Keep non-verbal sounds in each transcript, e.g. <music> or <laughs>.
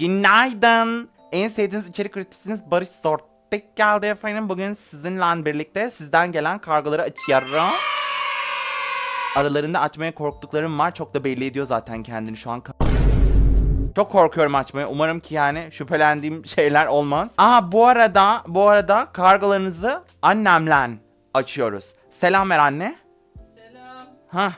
Günaydın. En sevdiğiniz içerik üreticiniz Barış Zortbek geldi efendim. Bugün sizinle birlikte sizden gelen kargoları açıyorum. Aralarında açmaya korktuklarım var. Çok da belli ediyor zaten kendini şu an. Çok korkuyorum açmaya. Umarım ki yani şüphelendiğim şeyler olmaz. Aa bu arada bu arada kargolarınızı annemle açıyoruz. Selam ver anne. Selam. Hah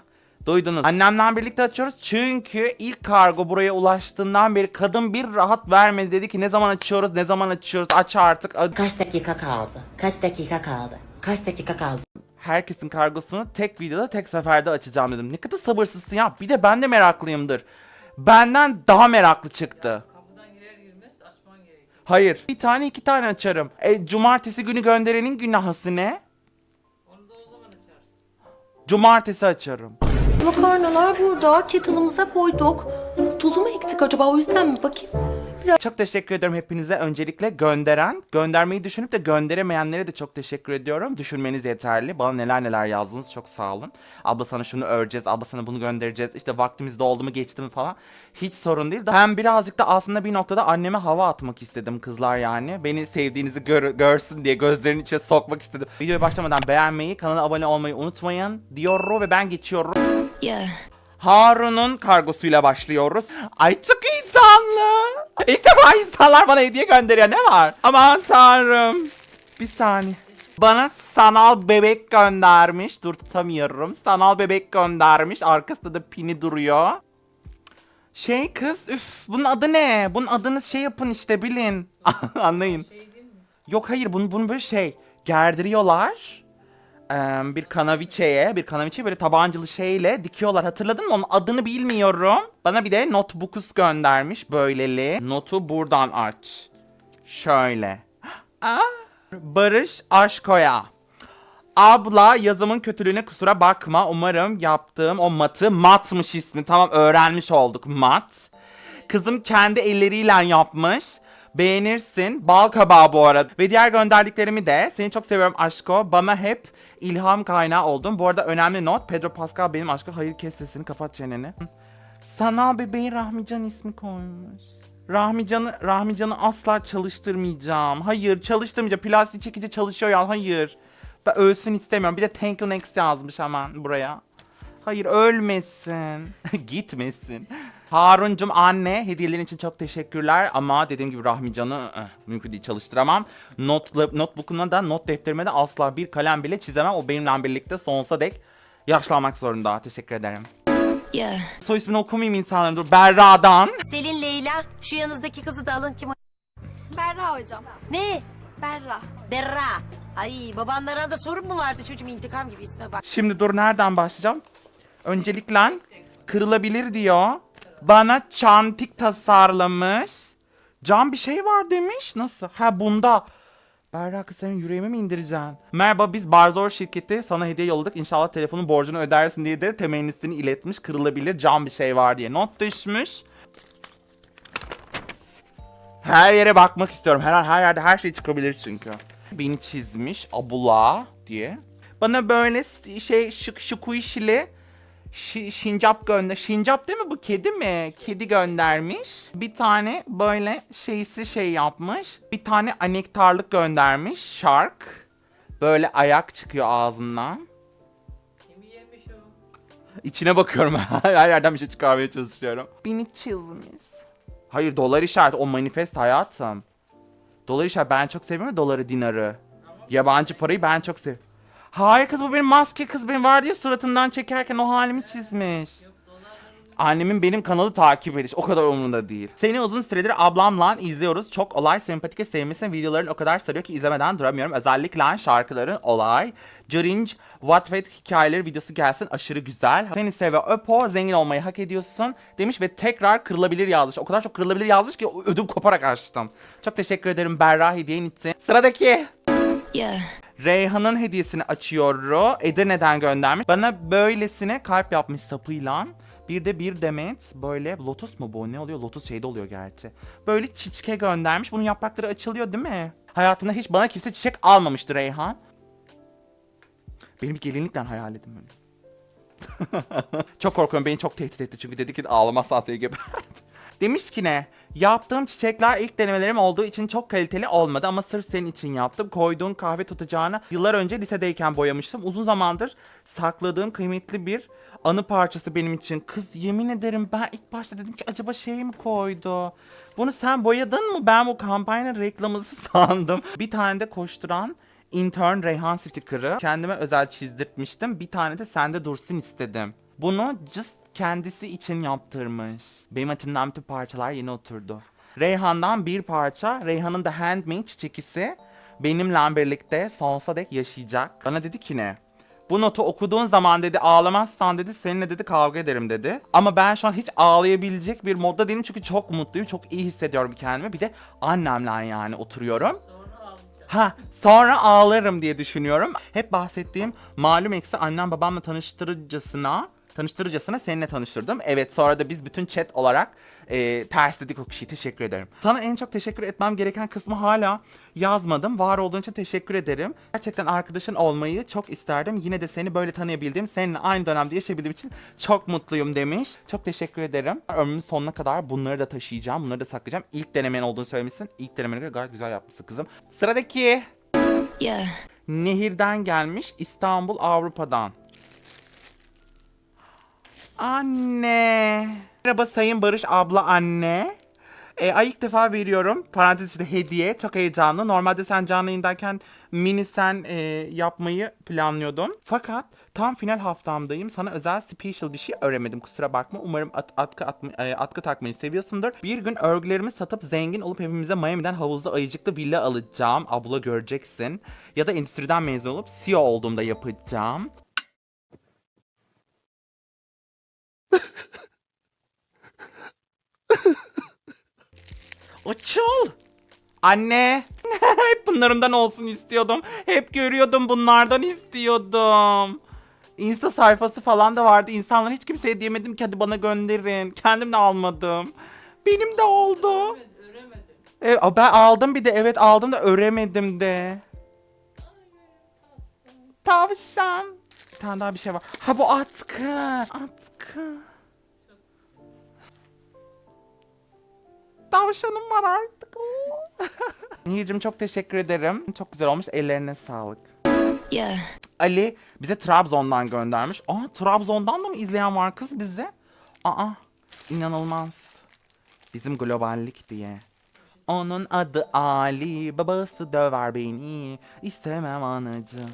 duydunuz. Annemle birlikte açıyoruz çünkü ilk kargo buraya ulaştığından beri kadın bir rahat vermedi. Dedi ki ne zaman açıyoruz ne zaman açıyoruz aç artık. Kaç dakika kaldı? Kaç dakika kaldı? Kaç dakika kaldı? Herkesin kargosunu tek videoda tek seferde açacağım dedim. Ne kadar sabırsızsın ya. Bir de ben de meraklıyımdır. Benden daha meraklı çıktı. Kapıdan girer girmez açman gerekiyor. Hayır. Bir tane iki tane açarım. E, cumartesi günü gönderenin günahısı ne? Onu da o zaman açarsın. Cumartesi açarım. Makarnalar burada. Kettle'ımıza koyduk. Tuzu mu eksik acaba o yüzden mi? Bakayım. Çok teşekkür ediyorum hepinize. Öncelikle gönderen, göndermeyi düşünüp de gönderemeyenlere de çok teşekkür ediyorum. Düşünmeniz yeterli. Bana neler neler yazdınız. Çok sağ olun. Abla sana şunu öreceğiz, abla sana bunu göndereceğiz. İşte vaktimiz doldu mu geçti mi falan. Hiç sorun değil. Ben birazcık da aslında bir noktada anneme hava atmak istedim kızlar yani. Beni sevdiğinizi gör- görsün diye gözlerinin içine sokmak istedim. Videoya başlamadan beğenmeyi, kanala abone olmayı unutmayın diyorum ve ben geçiyorum. Yeah. Harun'un kargosuyla başlıyoruz. Ay çok heyecanlı. İlk defa insanlar bana hediye gönderiyor. Ne var? Aman tanrım. Bir saniye. Bana sanal bebek göndermiş. Dur tutamıyorum. Sanal bebek göndermiş. Arkasında da pini duruyor. Şey kız üf bunun adı ne? Bunun adını şey yapın işte bilin. <laughs> Anlayın. Şey değil mi? Yok hayır bunu, bunu böyle şey gerdiriyorlar. Bir kanaviçeye, bir kanaviçeye böyle tabancalı şeyle dikiyorlar. Hatırladın mı? Onun adını bilmiyorum. Bana bir de notebookus göndermiş böyleli. Notu buradan aç. Şöyle. <gasps> Barış Aşkoya. Abla yazımın kötülüğüne kusura bakma. Umarım yaptığım o matı matmış ismi. Tamam öğrenmiş olduk mat. Kızım kendi elleriyle yapmış. Beğenirsin. Bal kabağı bu arada. Ve diğer gönderdiklerimi de seni çok seviyorum aşko. Bana hep ilham kaynağı oldun. Bu arada önemli not. Pedro Pascal benim aşkım. Hayır kes sesini kapat çeneni. Hı. Sanal bebeği Rahmican ismi koymuş. Rahmican'ı Rahmican'ı asla çalıştırmayacağım. Hayır çalıştırmayacağım. Plastik çekici çalışıyor ya. Hayır. Ben ölsün istemiyorum. Bir de thank you next yazmış hemen buraya. Hayır ölmesin. <laughs> Gitmesin. Haruncum anne hediyelerin için çok teşekkürler ama dediğim gibi Rahmican'ı eh, mümkün değil çalıştıramam. Not, notebook'una da not defterime de asla bir kalem bile çizemem. O benimle birlikte sonsuza dek yaşlanmak zorunda. Teşekkür ederim. Yeah. Soy ismini okumayayım insanların dur. Berra'dan. Selin Leyla, şu yanınızdaki kızı da alın kim o? Berra hocam. Ne? Berra. Berra. Ay babanlara da sorun mu vardı çocuğum intikam gibi isme bak. Şimdi dur nereden başlayacağım? Öncelikle kırılabilir diyor. Bana çantik tasarlamış. Cam bir şey var demiş. Nasıl? Ha bunda. Berra senin yüreğime mi indireceksin? Merhaba biz Barzor şirketi sana hediye yolladık. İnşallah telefonun borcunu ödersin diye de temennisini iletmiş. Kırılabilir cam bir şey var diye not düşmüş. Her yere bakmak istiyorum. Her her yerde her şey çıkabilir çünkü. Beni çizmiş abula diye. Bana böyle şey şık şıkuşili şi, şincap gönder. Şincap değil mi bu kedi mi? Kedi göndermiş. Bir tane böyle şeysi şey yapmış. Bir tane anektarlık göndermiş. Shark. Böyle ayak çıkıyor ağzından. Kimi yemiş o? İçine bakıyorum. <laughs> Her yerden bir şey çıkarmaya çalışıyorum. Beni çizmiş. Hayır dolar işareti. O manifest hayatım. Dolar işareti. Ben çok seviyorum ya doları dinarı. Yabancı parayı ben çok seviyorum. Hayır kız bu benim maske kız benim var diye suratından çekerken o halimi çizmiş. Annemin benim kanalı takip ediş o kadar umurumda değil. Seni uzun süredir ablamla izliyoruz. Çok olay, sempatik ve sevmişsin. Videoların o kadar sarıyor ki izlemeden duramıyorum. Özellikle şarkıların olay, cringe, Wattpad hikayeleri videosu gelsin aşırı güzel. Seni sev ve öpo, zengin olmayı hak ediyorsun demiş ve tekrar kırılabilir yazmış. O kadar çok kırılabilir yazmış ki ödüm koparak açtım. Çok teşekkür ederim Berra hediyen için. Sıradaki. Yeah. Reyhan'ın hediyesini açıyorum. Edirne'den göndermiş. Bana böylesine kalp yapmış sapıyla. Bir de bir demet böyle lotus mu bu ne oluyor? Lotus şeyde oluyor gerçi. Böyle çiçke göndermiş. Bunun yaprakları açılıyor değil mi? Hayatında hiç bana kimse çiçek almamıştı Reyhan. Benim gelinlikle hayal edin böyle. <laughs> çok korkuyorum beni çok tehdit etti çünkü dedi ki ağlamazsan seni gebert. Demiş ki ne? Yaptığım çiçekler ilk denemelerim olduğu için çok kaliteli olmadı ama sırf senin için yaptım. Koyduğun kahve tutacağını yıllar önce lisedeyken boyamıştım. Uzun zamandır sakladığım kıymetli bir anı parçası benim için. Kız yemin ederim ben ilk başta dedim ki acaba şey mi koydu? Bunu sen boyadın mı? Ben bu kampanyanın reklamısı <laughs> sandım. Bir tane de koşturan intern Reyhan sticker'ı kendime özel çizdirtmiştim. Bir tane de sende dursun istedim. Bunu just kendisi için yaptırmış. Benim açımdan bütün parçalar yeni oturdu. Reyhan'dan bir parça, Reyhan'ın da handmade çiçekisi benimle birlikte sonsuza dek yaşayacak. Bana dedi ki ne? Bu notu okuduğun zaman dedi ağlamazsan dedi seninle dedi kavga ederim dedi. Ama ben şu an hiç ağlayabilecek bir modda değilim çünkü çok mutluyum. Çok iyi hissediyorum kendimi. Bir de annemle yani oturuyorum. Ha sonra ağlarım diye düşünüyorum. Hep bahsettiğim malum eksi annem babamla tanıştırıcısına tanıştırıcısına seninle tanıştırdım. Evet sonra da biz bütün chat olarak e, tersledik o kişiyi. Teşekkür ederim. Sana en çok teşekkür etmem gereken kısmı hala yazmadım. Var olduğun için teşekkür ederim. Gerçekten arkadaşın olmayı çok isterdim. Yine de seni böyle tanıyabildiğim, seninle aynı dönemde yaşayabildiğim için çok mutluyum demiş. Çok teşekkür ederim. Ömrümün sonuna kadar bunları da taşıyacağım. Bunları da saklayacağım. İlk denemen olduğunu söylemişsin. İlk denemene göre gayet güzel yapmışsın kızım. Sıradaki. Yeah. Nehirden gelmiş İstanbul Avrupa'dan. Anne. Merhaba Sayın Barış abla anne. E, ay ilk defa veriyorum. Parantez içinde hediye. Çok heyecanlı. Normalde sen canlı yayındayken mini sen e, yapmayı planlıyordun. Fakat tam final haftamdayım. Sana özel special bir şey öğremedim. Kusura bakma. Umarım at, atkı, atma- e, atkı takmayı seviyorsundur. Bir gün örgülerimi satıp zengin olup hepimize Miami'den havuzda ayıcıklı villa alacağım. Abla göreceksin. Ya da endüstriden mezun olup CEO olduğumda yapacağım. Açıl. Anne. <laughs> Hep bunlarımdan olsun istiyordum. Hep görüyordum bunlardan istiyordum. Insta sayfası falan da vardı. İnsanlar hiç kimseye diyemedim ki hadi bana gönderin. Kendim de almadım. Benim de oldu. Evet, öremedim. Evet, ben aldım bir de evet aldım da öremedim de. Tavşan. Bir tane daha bir şey var. Ha bu atkı. Atkı. Tavşanım var artık. <laughs> Nehir'cim çok teşekkür ederim. Çok güzel olmuş. Ellerine sağlık. Yeah. Ali bize Trabzon'dan göndermiş. Aa Trabzon'dan da mı izleyen var kız bize? Aa inanılmaz. Bizim globallik diye. Onun adı Ali, babası döver beni. İstemem anacığım.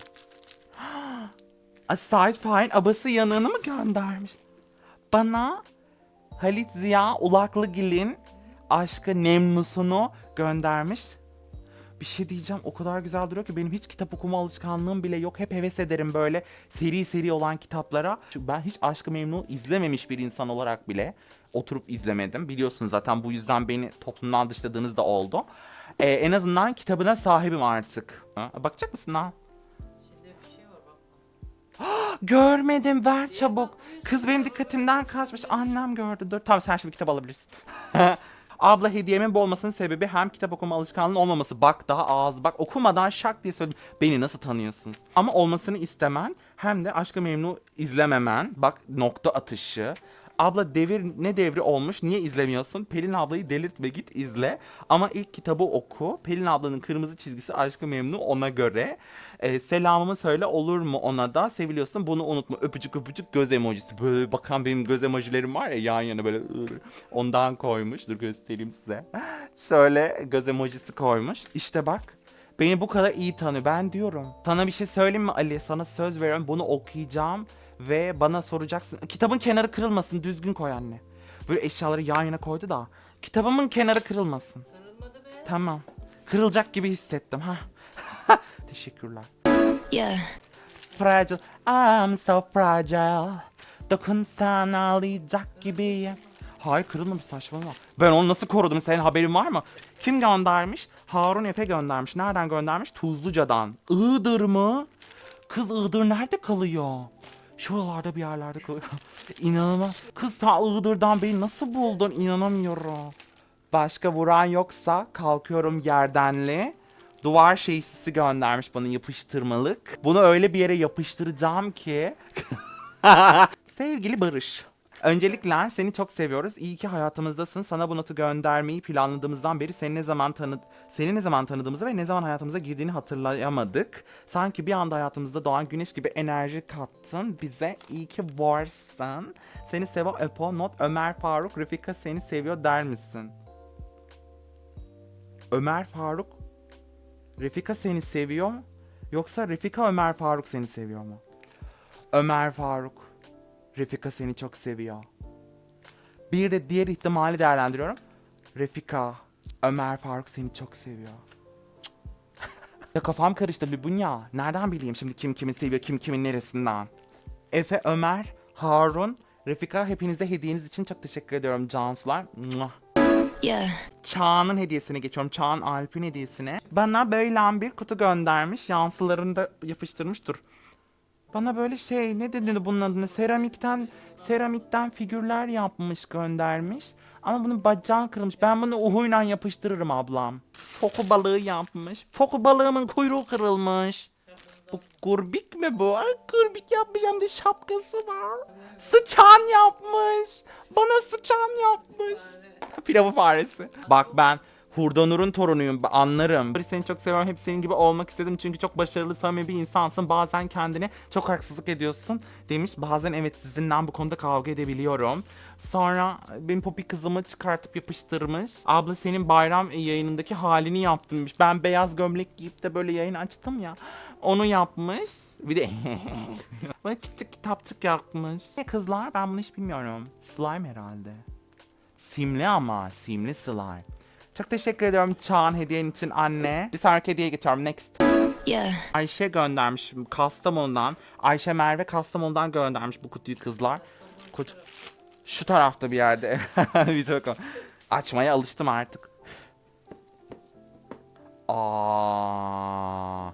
<gasps> A Sait Fahin abası yanığını mı göndermiş? Bana Halit Ziya Ulaklıgil'in aşkı Nemnus'unu göndermiş. Bir şey diyeceğim o kadar güzel duruyor ki benim hiç kitap okuma alışkanlığım bile yok. Hep heves ederim böyle seri seri olan kitaplara. Çünkü ben hiç Aşkı Memnu izlememiş bir insan olarak bile oturup izlemedim. Biliyorsunuz zaten bu yüzden beni toplumdan dışladığınız da oldu. Ee, en azından kitabına sahibim artık. Ha, bakacak mısın bir şey var bak. <gasps> Görmedim ver çabuk. Kız benim dikkatimden kaçmış. Annem gördü. Dur tamam sen şimdi kitap alabilirsin. <laughs> Abla hediyemin bu olmasının sebebi hem kitap okuma alışkanlığı olmaması. Bak daha ağız bak okumadan şak diye söyledim. Beni nasıl tanıyorsunuz? Ama olmasını istemen hem de Aşkı Memnu izlememen. Bak nokta atışı. Abla devir ne devri olmuş niye izlemiyorsun? Pelin ablayı delirtme git izle. Ama ilk kitabı oku. Pelin ablanın kırmızı çizgisi Aşkı Memnu ona göre. Ee, selamımı söyle olur mu ona da seviliyorsun bunu unutma. Öpücük öpücük göz emojisi. Böyle bakan benim göz emojilerim var ya yan yana böyle ıı, ondan koymuş. Dur göstereyim size. Şöyle göz emojisi koymuş. İşte bak. Beni bu kadar iyi tanıyor. Ben diyorum. Sana bir şey söyleyeyim mi Ali? Sana söz veriyorum. Bunu okuyacağım ve bana soracaksın. Kitabın kenarı kırılmasın. Düzgün koy anne. Böyle eşyaları yan yana koydu da. Kitabımın kenarı kırılmasın. Kırılmadı be. Tamam. Kırılacak gibi hissettim ha. <laughs> Teşekkürler. Yeah. Fragile, I'm so fragile. Dokunsan ağlayacak gibiyim. Hayır kırılmamış saçmalama. Ben onu nasıl korudum senin haberin var mı? Kim göndermiş? Harun Efe göndermiş. Nereden göndermiş? Tuzluca'dan. Iğdır mı? Kız Iğdır nerede kalıyor? Şuralarda bir yerlerde kalıyor. <laughs> İnanılmaz. Kız ta Iğdır'dan beni nasıl buldun? İnanamıyorum. Başka vuran yoksa kalkıyorum yerdenli. Duvar şeysisi göndermiş bana yapıştırmalık. Bunu öyle bir yere yapıştıracağım ki. <laughs> Sevgili Barış. Öncelikle seni çok seviyoruz. İyi ki hayatımızdasın. Sana bu notu göndermeyi planladığımızdan beri seni ne zaman tanı seni ne zaman tanıdığımızı ve ne zaman hayatımıza girdiğini hatırlayamadık. Sanki bir anda hayatımızda doğan güneş gibi enerji kattın bize. İyi ki varsın. Seni sevo öpo not Ömer Faruk Refika seni seviyor der misin? Ömer Faruk Refika seni seviyor? Yoksa Refika Ömer Faruk seni seviyor mu? Ömer Faruk Refika seni çok seviyor. Bir de diğer ihtimali değerlendiriyorum. Refika, Ömer Faruk seni çok seviyor. <laughs> ya kafam karıştı Lübunya. Nereden bileyim şimdi kim kimi seviyor, kim kimin neresinden? Efe, Ömer, Harun, Refika hepinize hediyeniz için çok teşekkür ediyorum Cansular. Yeah. Çağan'ın hediyesine geçiyorum. Çağan Alp'in hediyesine. Bana böyle bir kutu göndermiş. Yansılarını da yapıştırmış. Dur. Bana böyle şey ne denir bunun adını? Seramikten seramikten figürler yapmış göndermiş. Ama bunun bacağı kırılmış. Ben bunu uhuyla yapıştırırım ablam. Foku balığı yapmış. Foku balığımın kuyruğu kırılmış. Bu kurbik mi bu? Ay kurbik yapmış hem de şapkası var. Sıçan yapmış. Bana sıçan yapmış. Pilavı faresi. Bak ben Hurdanur'un torunuyum anlarım. Seni çok seviyorum hep senin gibi olmak istedim çünkü çok başarılı samimi bir insansın. Bazen kendine çok haksızlık ediyorsun demiş. Bazen evet sizinle bu konuda kavga edebiliyorum. Sonra benim popi kızımı çıkartıp yapıştırmış. Abla senin bayram yayınındaki halini yaptım. Ben beyaz gömlek giyip de böyle yayın açtım ya. Onu yapmış. Bir de <laughs> bana küçük kitapçık yapmış. Ne kızlar ben bunu hiç bilmiyorum. Slime herhalde. Simli ama. Simli slime. Çok teşekkür ediyorum Çağan hediyen için anne. Bir sonraki hediyeye geçiyorum. Next. Yeah. Ayşe göndermiş Kastamonu'dan. Ayşe Merve Kastamonu'dan göndermiş bu kutuyu kızlar. Kutu şu tarafta bir yerde. <laughs> bir bakalım. Açmaya alıştım artık. Aa,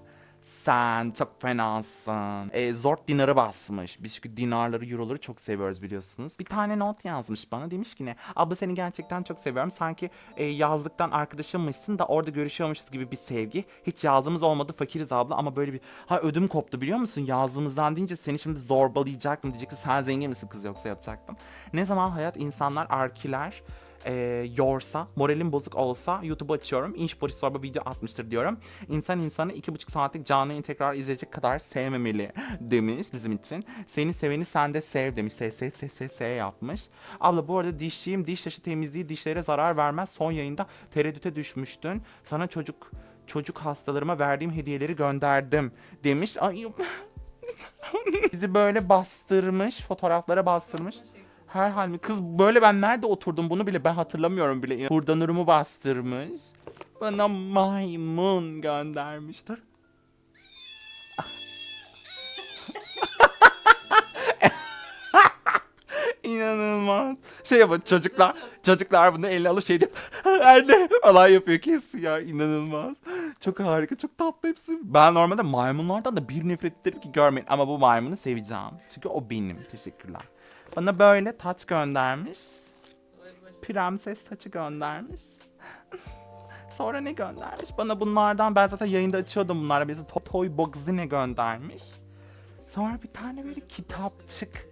sen çok fenasın. E, Zort dinarı basmış. Biz çünkü dinarları, euroları çok seviyoruz biliyorsunuz. Bir tane not yazmış bana. Demiş ki ne? Abla seni gerçekten çok seviyorum. Sanki e, yazlıktan arkadaşımmışsın da orada görüşüyormuşuz gibi bir sevgi. Hiç yazımız olmadı fakiriz abla ama böyle bir... Ha ödüm koptu biliyor musun? Yazdığımızdan deyince seni şimdi zorbalayacaktım. Diyecekti sen zengin misin kız yoksa yapacaktım. Ne zaman hayat insanlar arkiler e, yorsa, moralim bozuk olsa YouTube'u açıyorum. İnş polis sorba video atmıştır diyorum. İnsan insanı iki buçuk saatlik canlı yayını tekrar izleyecek kadar sevmemeli demiş bizim için. Seni seveni sen de sev demiş. S S S S S yapmış. Abla bu arada dişçiyim. Diş taşı temizliği dişlere zarar vermez. Son yayında tereddüte düşmüştün. Sana çocuk çocuk hastalarıma verdiğim hediyeleri gönderdim demiş. Ay <laughs> bizi böyle bastırmış, fotoğraflara bastırmış. Her halmi kız böyle ben nerede oturdum bunu bile ben hatırlamıyorum bile. Hurdanurumu bastırmış. Bana maymun göndermiş. Dur. <laughs> İnanılmaz. Şey yapın çocuklar. Çocuklar bunu eline alıp şey diyor. <laughs> Anne falan yapıyor kesin ya inanılmaz. Çok harika çok tatlı hepsi. Ben normalde maymunlardan da bir nefret ederim ki görmeyin. Ama bu maymunu seveceğim. Çünkü o benim. Teşekkürler. Bana böyle taç göndermiş. Prenses taçı göndermiş. <laughs> Sonra ne göndermiş? Bana bunlardan ben zaten yayında açıyordum bunlarla. Bizi to- Toy Box'ine göndermiş. Sonra bir tane böyle kitapçık.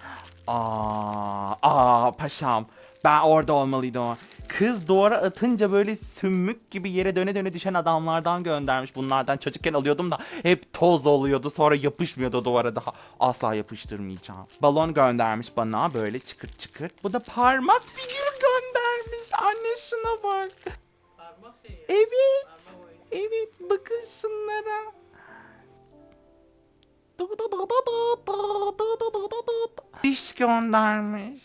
Aa, aa paşam. Ben orada olmalıydım. Kız duvara atınca böyle sümük gibi yere döne döne düşen adamlardan göndermiş. Bunlardan çocukken alıyordum da hep toz oluyordu. Sonra yapışmıyordu duvara daha. Asla yapıştırmayacağım. Balon göndermiş bana böyle çıkır çıkır. Bu da parmak figürü göndermiş. Anne şuna bak. Parmak şeyi. Evet. Parmak. Evet bakın şunlara. Diş göndermiş.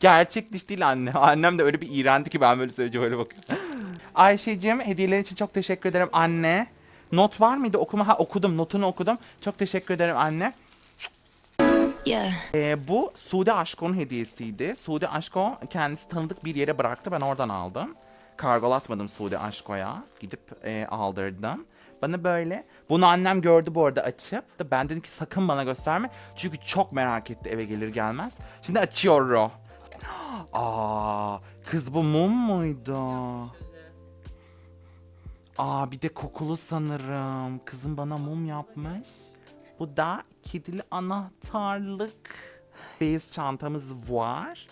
Gerçek diş değil anne. <laughs> Annem de öyle bir iğrendi ki ben böyle söyleyince böyle bakıyorum. <gasps> Ayşe'cim hediyeler için çok teşekkür ederim anne. Not var mıydı okuma? Ha okudum notunu okudum. Çok teşekkür ederim anne. Yeah. Ee, bu Sude Aşko'nun hediyesiydi. Sude Aşko kendisi tanıdık bir yere bıraktı. Ben oradan aldım. Kargolatmadım Sude Aşko'ya. Gidip e, aldırdım. Bana böyle. Bunu annem gördü bu arada açıp. Da ben dedim ki sakın bana gösterme. Çünkü çok merak etti eve gelir gelmez. Şimdi açıyorum. <gasps> Aa, kız bu mum muydu? Aa bir de kokulu sanırım. Kızım bana mum yapmış. Bu da kedili anahtarlık. Beyaz çantamız var.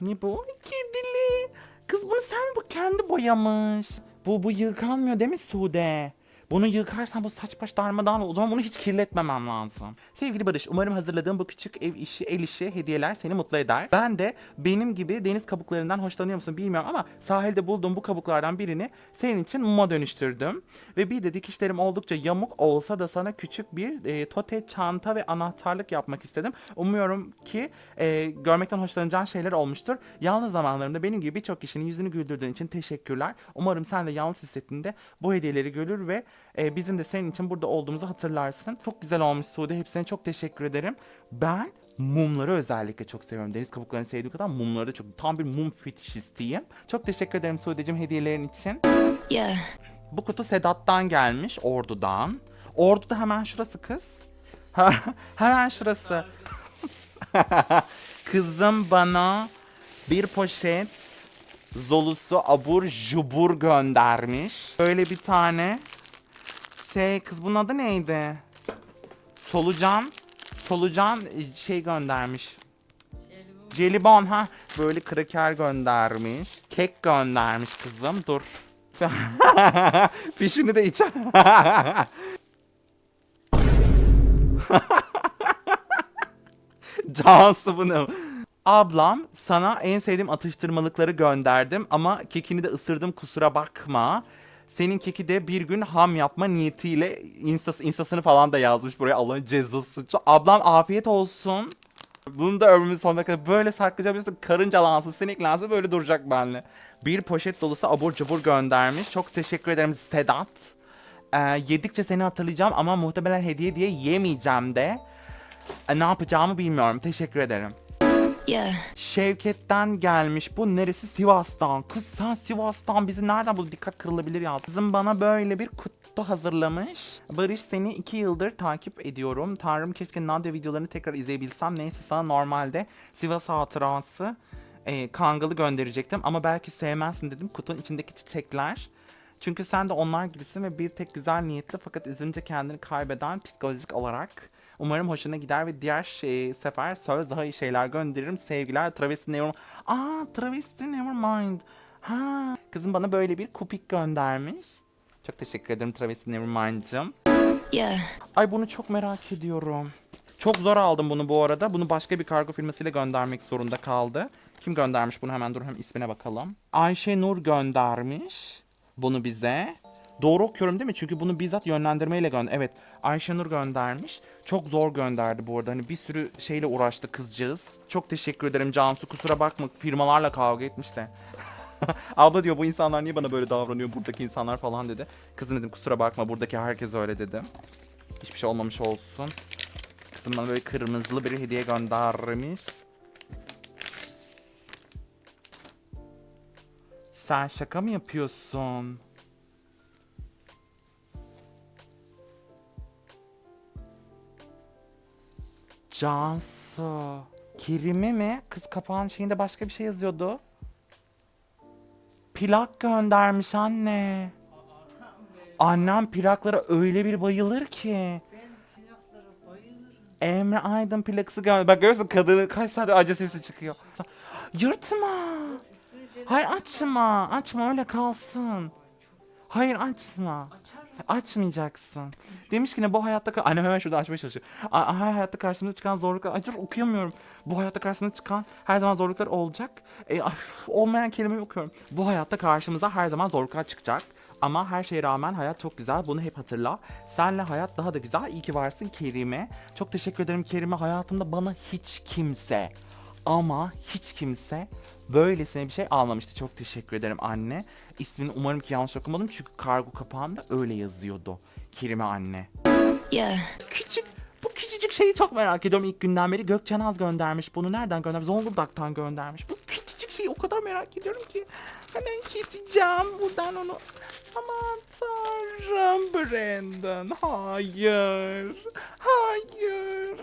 Ne bu? Kedili. Kız bunu sen bu kendi boyamış. Bu bu yıkanmıyor değil mi Sude? Bunu yıkarsan bu saç baş darmadan o zaman bunu hiç kirletmemem lazım. Sevgili Barış umarım hazırladığım bu küçük ev işi, el işi, hediyeler seni mutlu eder. Ben de benim gibi deniz kabuklarından hoşlanıyor musun bilmiyorum ama sahilde bulduğum bu kabuklardan birini senin için muma dönüştürdüm. Ve bir de dikişlerim oldukça yamuk olsa da sana küçük bir e, tote çanta ve anahtarlık yapmak istedim. Umuyorum ki e, görmekten hoşlanacağın şeyler olmuştur. Yalnız zamanlarımda benim gibi birçok kişinin yüzünü güldürdüğün için teşekkürler. Umarım sen de yalnız hissettiğinde bu hediyeleri görür ve e, bizim de senin için burada olduğumuzu hatırlarsın. Çok güzel olmuş Sude. Hepsine çok teşekkür ederim. Ben mumları özellikle çok seviyorum. Deniz kabuklarını sevdiğim kadar mumları da çok tam bir mum fetişistiyim. Çok teşekkür ederim Sude'cim hediyelerin için. Yeah. Bu kutu Sedat'tan gelmiş, Ordu'dan. Ordu'da hemen şurası kız. Hemen şurası. <laughs> Kızım bana bir poşet zolusu abur jubur göndermiş. Böyle bir tane şey kız bunun adı neydi? Solucan solucan e, şey göndermiş. Jelibon. Jelibon ha böyle kraker göndermiş. Kek göndermiş kızım. Dur. <laughs> Fişini de içer. <laughs> Cansu bunu. Ablam sana en sevdiğim atıştırmalıkları gönderdim ama kekini de ısırdım kusura bakma. Senin keki de bir gün ham yapma niyetiyle instas, instasını falan da yazmış buraya Allah'ın cezası. Ablam afiyet olsun. Bunu da ömrümün sonuna kadar böyle saklayacağım biliyorsun. Karıncalansın, sineklensin böyle duracak benimle. Bir poşet dolusu abur cubur göndermiş. Çok teşekkür ederim Sedat. Ee, yedikçe seni hatırlayacağım ama muhtemelen hediye diye yemeyeceğim de. Ee, ne yapacağımı bilmiyorum. Teşekkür ederim. Yeah. Şevket'ten gelmiş. Bu neresi? Sivas'tan. Kız sen Sivas'tan bizi nereden bu dikkat kırılabilir ya. Kızım bana böyle bir kutu hazırlamış. Barış seni iki yıldır takip ediyorum. Tanrım keşke Nadia videolarını tekrar izleyebilsem. Neyse sana normalde Sivas hatırası e, kangalı gönderecektim. Ama belki sevmezsin dedim. Kutunun içindeki çiçekler. Çünkü sen de onlar gibisin ve bir tek güzel niyetli fakat üzünce kendini kaybeden psikolojik olarak. Umarım hoşuna gider ve diğer şey, sefer söz daha iyi şeyler gönderirim. Sevgiler Travesti Never... Aa Travesti Nevermind. Ha. Kızım bana böyle bir kupik göndermiş. Çok teşekkür ederim Travesti Nevermind'cım. Yeah. Ay bunu çok merak ediyorum. Çok zor aldım bunu bu arada. Bunu başka bir kargo firmasıyla göndermek zorunda kaldı. Kim göndermiş bunu hemen dur hem ismine bakalım. Ayşe Nur göndermiş bunu bize. Doğru okuyorum değil mi? Çünkü bunu bizzat yönlendirmeyle gönder. Evet Ayşe Nur göndermiş. Çok zor gönderdi bu arada. Hani bir sürü şeyle uğraştı kızcağız. Çok teşekkür ederim Cansu. Kusura bakma firmalarla kavga etmiş de. <laughs> Abla diyor bu insanlar niye bana böyle davranıyor buradaki insanlar falan dedi. Kızım dedim kusura bakma buradaki herkes öyle dedi. Hiçbir şey olmamış olsun. Kızım bana böyle kırmızılı bir hediye göndermiş. Sen şaka mı yapıyorsun? Cansu. Kerime mi? Kız kapağın şeyinde başka bir şey yazıyordu. Plak göndermiş anne. Annem plaklara öyle bir bayılır ki. Emre Aydın plakası gönder. Bak görüyorsun kadının kaç saat acı sesi çıkıyor. Yırtma. Hayır açma. Açma öyle kalsın. Hayır açma. Açmayacaksın. Demiş ki ne bu hayatta... Annem hemen şurada açmaya çalışıyor. Her hayatta karşımıza çıkan zorluklar... Ay dur okuyamıyorum. Bu hayatta karşımıza çıkan her zaman zorluklar olacak. E, ay, olmayan kelimeyi okuyorum. Bu hayatta karşımıza her zaman zorluklar çıkacak. Ama her şeye rağmen hayat çok güzel. Bunu hep hatırla. Senle hayat daha da güzel. İyi ki varsın Kerime. Çok teşekkür ederim Kerime. Hayatımda bana hiç kimse ama hiç kimse böylesine bir şey almamıştı. Çok teşekkür ederim anne. İsmini umarım ki yanlış okumadım çünkü kargo kapağında öyle yazıyordu. Kerime anne. Yeah. Küçük bu küçücük şeyi çok merak ediyorum ilk günden beri. Gökçenaz göndermiş bunu. Nereden göndermiş? Zonguldak'tan göndermiş. Bu küçücük şeyi o kadar merak ediyorum ki. Hemen keseceğim buradan onu. Aman tanrım Brandon. Hayır. Hayır.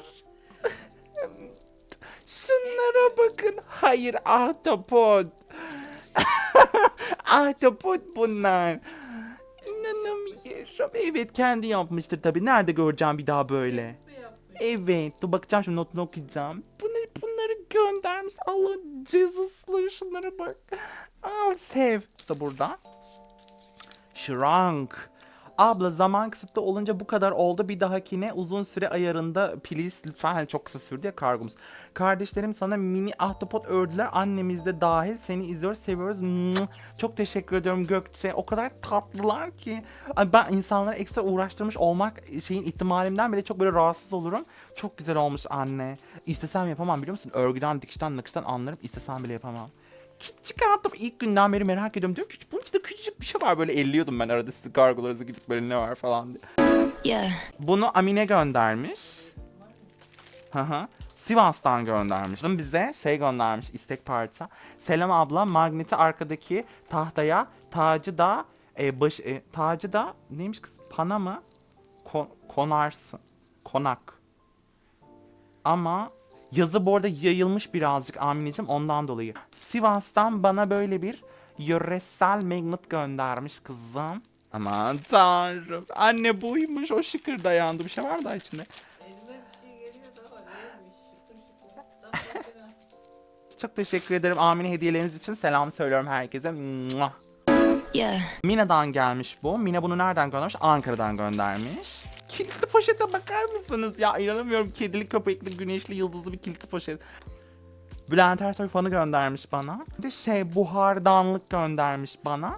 Şunlara bakın. Hayır ahtapot. <laughs> ahtapot bunlar. İnanamıyorum. Evet kendi yapmıştır tabii. Nerede göreceğim bir daha böyle? Evet. Dur bakacağım şimdi notunu okuyacağım. Bu ne? Bunları göndermiş. Allah Jesus'lu şunlara bak. Al sev. İşte burada. Shrunk. Abla zaman kısıtlı olunca bu kadar oldu. Bir dahakine uzun süre ayarında please lütfen hani çok kısa sürdü ya kargomuz. Kardeşlerim sana mini ahtapot ördüler. Annemiz de dahil. Seni izliyoruz, seviyoruz. Çok teşekkür ediyorum Gökçe. O kadar tatlılar ki. Ben insanlara ekstra uğraştırmış olmak şeyin ihtimalimden bile çok böyle rahatsız olurum. Çok güzel olmuş anne. İstesem yapamam biliyor musun? Örgüden, dikişten, nakıştan anlarım. İstesem bile yapamam. Küçük aldım ilk günden beri merak ediyorum. Diyorum ki bunun içinde bir şey var böyle elliyordum ben arada sizi kargolarınızı gidip böyle ne var falan diye. Yeah. Bunu Amine göndermiş. Hı hı. Sivas'tan göndermiş. Bize şey göndermiş istek parça. Selam abla magneti arkadaki tahtaya tacı da e, baş, e, tacı da neymiş kız pana mı? Kon- konarsın. Konak. Ama yazı bu arada yayılmış birazcık Amineciğim ondan dolayı. Sivas'tan bana böyle bir yöresel magnet göndermiş kızım. Aman tanrım. Anne buymuş o şıkır dayandı. Bir şey var mı daha içinde? Şey Çok teşekkür ederim Amine hediyeleriniz için. Selam söylüyorum herkese. Mua. Yeah. Mina'dan gelmiş bu. Mina bunu nereden göndermiş? Ankara'dan göndermiş. Kilitli poşete bakar mısınız ya? İnanamıyorum. Kedili, köpekli, güneşli, yıldızlı bir kilitli poşet. Bülent Ersoy fanı göndermiş bana. Bir de şey buhardanlık göndermiş bana.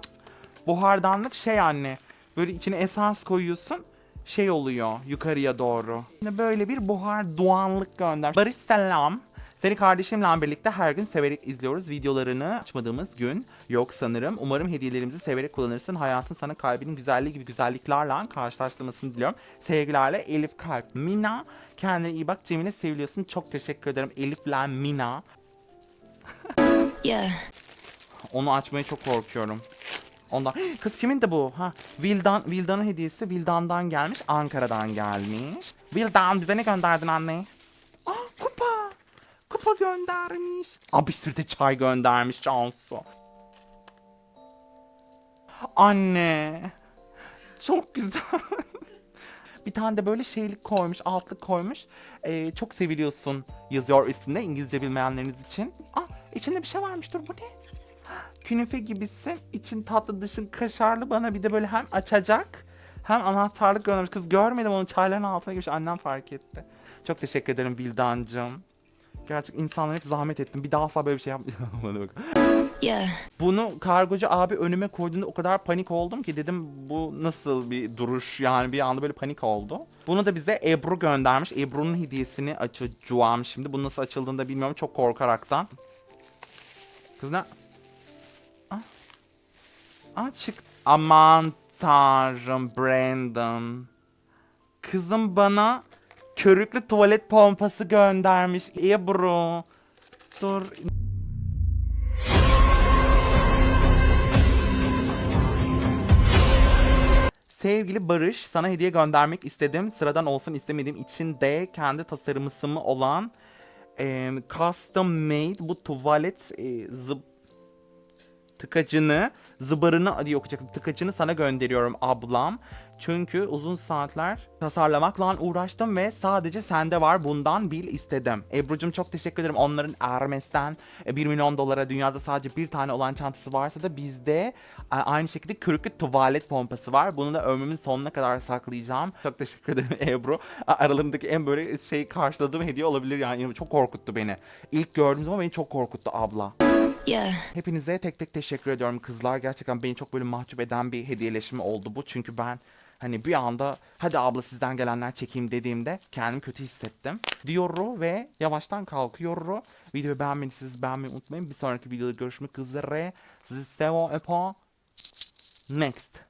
Buhardanlık şey anne. Böyle içine esans koyuyorsun. Şey oluyor yukarıya doğru. Böyle bir buhar duanlık gönder. Barış selam. Seni kardeşimle birlikte her gün severek izliyoruz. Videolarını açmadığımız gün yok sanırım. Umarım hediyelerimizi severek kullanırsın. Hayatın sana kalbinin güzelliği gibi güzelliklerle karşılaştırmasını diliyorum. Sevgilerle Elif Kalp. Mina kendine iyi bak. Cemile seviliyorsun. Çok teşekkür ederim Elif'le Mina. Yeah. Onu açmaya çok korkuyorum. Ondan. <gasps> Kız kimin de bu? Ha, Vildan, Vildan'ın hediyesi Vildan'dan gelmiş, Ankara'dan gelmiş. Vildan bize ne gönderdin anne? Aa, kupa. Kupa göndermiş. Aa, bir sürü de çay göndermiş Cansu. Anne. Çok güzel. <laughs> bir tane de böyle şeylik koymuş, altlık koymuş. Ee, çok seviliyorsun yazıyor üstünde İngilizce bilmeyenleriniz için. Aa, içinde bir şey varmış dur bu ne? Künefe gibisin. için tatlı dışın kaşarlı bana bir de böyle hem açacak hem anahtarlık göndermiş. Kız görmedim onu çayların altına girmiş. Annem fark etti. Çok teşekkür ederim Bildancığım. Gerçek insanlara hep zahmet ettim. Bir daha asla böyle bir şey yapmayacağım. <laughs> Yeah. Bunu kargocu abi önüme koyduğunda o kadar panik oldum ki dedim bu nasıl bir duruş yani bir anda böyle panik oldu. Bunu da bize Ebru göndermiş. Ebru'nun hediyesini açacağım şimdi. Bu nasıl açıldığını da bilmiyorum çok korkaraktan. Kız ne? Ah. Ah çık. Aman tanrım Brandon. Kızım bana körüklü tuvalet pompası göndermiş. Ebru. Dur Sevgili Barış, sana hediye göndermek istedim. Sıradan olsun istemediğim için de kendi tasarımısımı olan e, custom made bu tuvalet e, zıp tıkacını, zıbarını okuyacaktım. Tıkacını sana gönderiyorum ablam. Çünkü uzun saatler tasarlamakla uğraştım ve sadece sende var bundan bil istedim. Ebru'cum çok teşekkür ederim. Onların Hermes'ten e, 1 milyon dolara dünyada sadece bir tane olan çantası varsa da bizde e, aynı şekilde kürklü tuvalet pompası var. Bunu da ömrümün sonuna kadar saklayacağım. Çok teşekkür ederim <laughs> Ebru. Aralarındaki en böyle şey karşıladığım hediye olabilir yani. Çok korkuttu beni. İlk gördüğüm zaman beni çok korkuttu abla. Yeah. Hepinize tek tek teşekkür ediyorum kızlar. Gerçekten beni çok böyle mahcup eden bir hediyeleşme oldu bu. Çünkü ben hani bir anda hadi abla sizden gelenler çekeyim dediğimde kendimi kötü hissettim. Diyoru ve yavaştan kalkıyorum. Videoyu beğenmediyseniz beğenmeyi unutmayın. Bir sonraki videoda görüşmek üzere. Sizi seviyorum. Next.